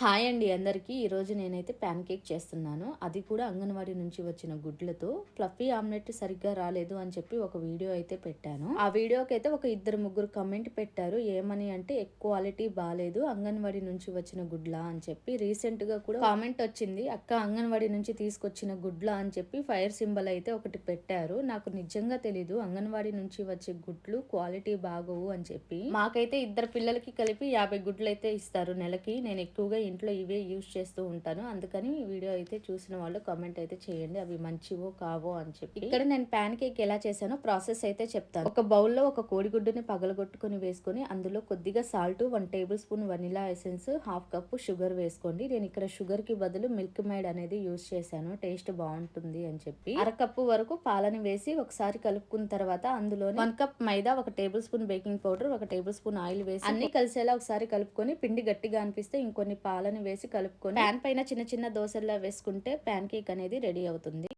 Hi అండి అందరికీ. ఈరోజు నేనైతే ప్యాన్ కేక్ చేస్తున్నాను. అది కూడా అంగన్వాడీ నుంచి వచ్చిన గుడ్లతో. ఫ్లఫీ ఆమ్లెట్ సరిగ్గా రాలేదు అని చెప్పి ఒక వీడియో అయితే పెట్టాను. ఆ వీడియోకి అయితే ఒక ఇద్దరు ముగ్గురు కమెంట్ పెట్టారు. ఏమని అంటే క్వాలిటీ బాగాలేదు అంగన్వాడీ నుంచి వచ్చిన గుడ్ల? అని చెప్పి రీసెంట్గా కూడా కామెంట్ వచ్చింది. అక్క అంగన్వాడీ నుంచి తీసుకొచ్చిన గుడ్ల? అని చెప్పి ఫైర్ సింబల్ అయితే ఒకటి పెట్టారు. నాకు నిజంగా తెలీదు అంగన్వాడీ నుంచి వచ్చే గుడ్లు క్వాలిటీ బాగోవు అని చెప్పి. మాకైతే ఇద్దరు పిల్లలకి కలిపి యాభై గుడ్లు అయితే ఇస్తారు నెలకి. నేను ఎక్కువగా ఇంట్లో ఇవే యూజ్ చేస్తూ ఉంటాను. అందుకని ఈ వీడియో అయితే చూసిన వాళ్ళు కామెంట్ అయితే చేయండి. అవి మంచివో కావో అని చెప్పి. ఇక్కడ నేను ప్యాన్ కేక్ ఎలా చేశానో ప్రాసెస్ అయితే చెప్తాను. ఒక బౌల్లో ఒక కోడిగుడ్డుని పగలగొట్టుకుని వేసుకొని అందులో కొద్దిగా salt one tablespoon vanilla essence half cup sugar వేసుకోండి. నేను ఇక్కడ షుగర్కి బదులు మిల్క్ మేడ్ అనేది యూజ్ చేశాను. టేస్ట్ బాగుంటుంది అని చెప్పి. అరకప్పు వరకు పాలని వేసి ఒకసారి కలుపుకున్న తర్వాత అందులో వన్ కప్ మైదా ఒక టేబుల్ స్పూన్ బేకింగ్ పౌడర్ ఒక టేబుల్ స్పూన్ ఆయిల్ వేసి అన్ని కలిసేలా ఒకసారి కలుపుకొని పిండి గట్టిగా అనిపిస్తే ఇంకొన్ని పాలను వేసి కలుపుకొని ప్యాన్ పైన చిన్న చిన్న దోశల్లా వేసుకుంటే ప్యాన్ కేక్ అనేది రెడీ అవుతుంది.